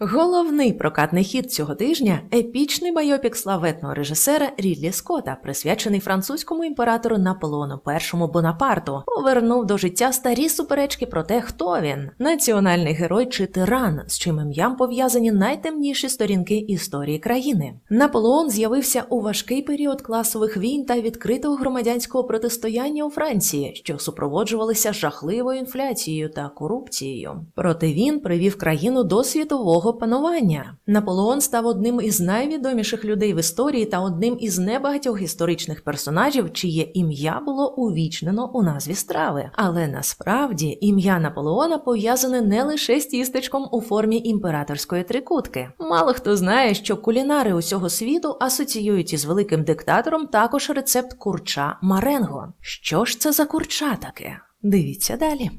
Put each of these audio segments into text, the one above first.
Головний прокатний хід цього тижня епічний байопік славетного режисера Рідлі Скотта, присвячений французькому імператору Наполеону І Бонапарту, повернув до життя старі суперечки про те, хто він національний герой чи тиран, з чим ім'ям пов'язані найтемніші сторінки історії країни. Наполеон з'явився у важкий період класових війн та відкритого громадянського протистояння у Франції, що супроводжувалися жахливою інфляцією та корупцією. Проте він привів країну до світового панування. Наполеон став одним із найвідоміших людей в історії та одним із небагатьох історичних персонажів, чиє ім'я було увічнено у назві страви. Але насправді ім'я Наполеона пов'язане не лише з тістечком у формі імператорської трикутки. Мало хто знає, що кулінари усього світу асоціюють із великим диктатором також рецепт курча Маренго. Що ж це за курча таке? Дивіться далі.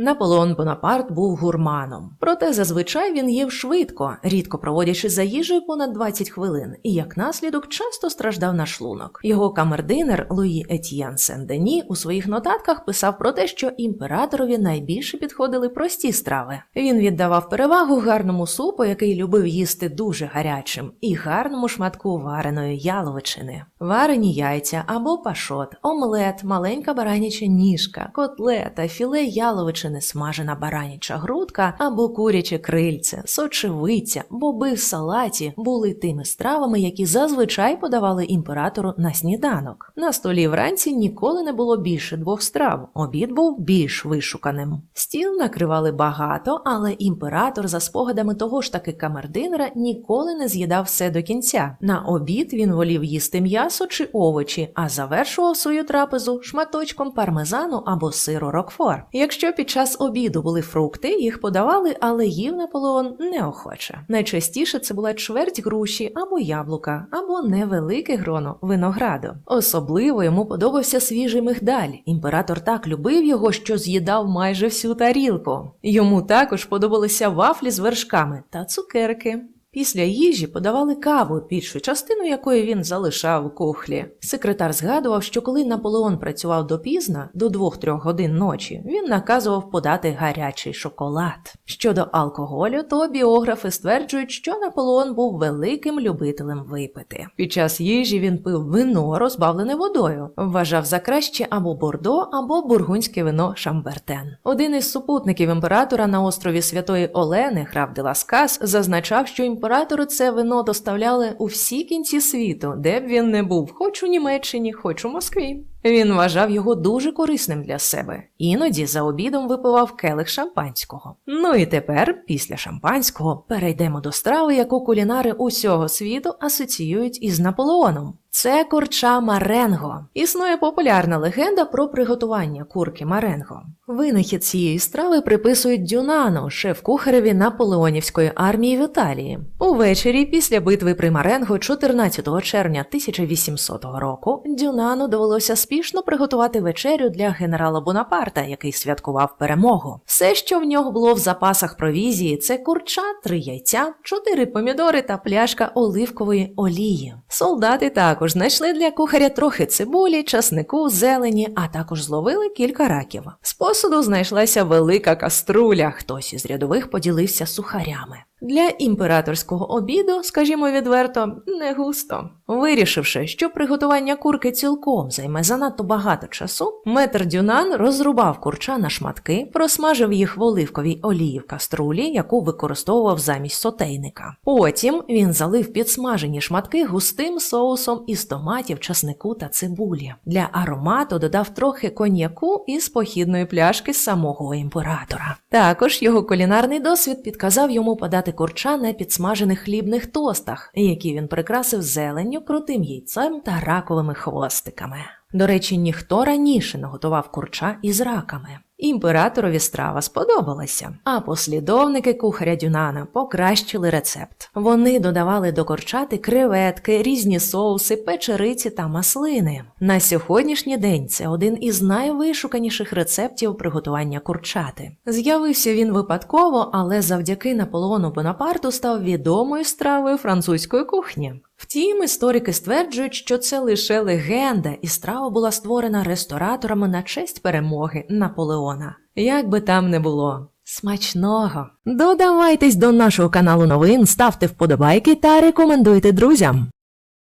Наполеон Бонапарт був гурманом, проте зазвичай він їв швидко, рідко проводячи за їжею понад 20 хвилин, і як наслідок часто страждав на шлунок. Його камердинер Луї Етьєн Сен-Дені у своїх нотатках писав про те, що імператорові найбільше підходили прості страви. Він віддавав перевагу гарному супу, який любив їсти дуже гарячим, і гарному шматку вареної яловичини, варені яйця або пашот, омлет, маленька бараняча ніжка, котлета, філе яловичини, смажена бараняча грудка або куряче крильце, сочевиця, боби в салаті були тими стравами, які зазвичай подавали імператору на сніданок. На столі вранці ніколи не було більше двох страв. Обід був більш вишуканим. Стіл накривали багато, але імператор, за спогадами того ж таки камердинера, ніколи не з'їдав все до кінця. На обід він волів їсти м'ясо чи овочі, а завершував свою трапезу шматочком пармезану або сиру рокфор. Якщо під час обіду були фрукти, їх подавали, але їв Наполеон неохоче. Найчастіше це була чверть груші або яблука, або невелике гроно винограду. Особливо йому подобався свіжий мигдаль. Імператор так любив його, що з'їдав майже всю тарілку. Йому також подобалися вафлі з вершками та цукерки. Після їжі подавали каву, більшу частину якої він залишав у кухлі. Секретар згадував, що коли Наполеон працював допізна, до 2-3 годин ночі, він наказував подати гарячий шоколад. Щодо алкоголю, то біографи стверджують, що Наполеон був великим любителем випити. Під час їжі він пив вино, розбавлене водою, вважав за краще або бордо, або бургунське вино Шамбертен. Один із супутників імператора на острові Святої Олени, граф де Ласкас, зазначав, що імператору це вино доставляли у всі кінці світу, де б він не був, хоч у Німеччині, хоч у Москві. Він вважав його дуже корисним для себе. Іноді за обідом випивав келих шампанського. Ну і тепер, після шампанського, перейдемо до страви, яку кулінари усього світу асоціюють із Наполеоном. Це курча Маренго. Існує популярна легенда про приготування курки Маренго. Винахід цієї страви приписують Дюнану, шеф-кухареві наполеонівської армії в Італії. Увечері після битви при Маренго 14 червня 1800 року Дюнану довелося спішно приготувати вечерю для генерала Бонапарта, який святкував перемогу. Все, що в нього було в запасах провізії, це курча, три яйця, чотири помідори та пляшка оливкової олії. Солдати також знайшли для кухаря трохи цибулі, часнику, зелені, а також зловили кілька раків. З посуду знайшлася велика каструля. Хтось із рядових поділився сухарями. Для імператорського обіду, скажімо відверто, не густо. Вирішивши, що приготування курки цілком займе занадто багато часу, метр Дюнан розрубав курча на шматки, просмажив їх в оливковій олії в каструлі, яку використовував замість сотейника. Потім він залив підсмажені шматки густим соусом із томатів, часнику та цибулі. Для аромату додав трохи коньяку із похідної пляшки самого імператора. Також його кулінарний досвід підказав йому подати курча на підсмажених хлібних тостах, які він прикрасив зеленню, крутим яйцем та раковими хвостиками. До речі, ніхто раніше не готував курча із раками. Імператорові страва сподобалася, а послідовники кухаря Дюнана покращили рецепт. Вони додавали до корчати креветки, різні соуси, печериці та маслини. На сьогоднішній день це один із найвишуканіших рецептів приготування курчати. З'явився він випадково, але завдяки Наполеону Бонапарту став відомою стравою французької кухні. Втім, історики стверджують, що це лише легенда, і страва була створена рестораторами на честь перемоги Наполеона. Як би там не було. Смачного! Додавайтесь до нашого каналу новин, ставте вподобайки та рекомендуйте друзям.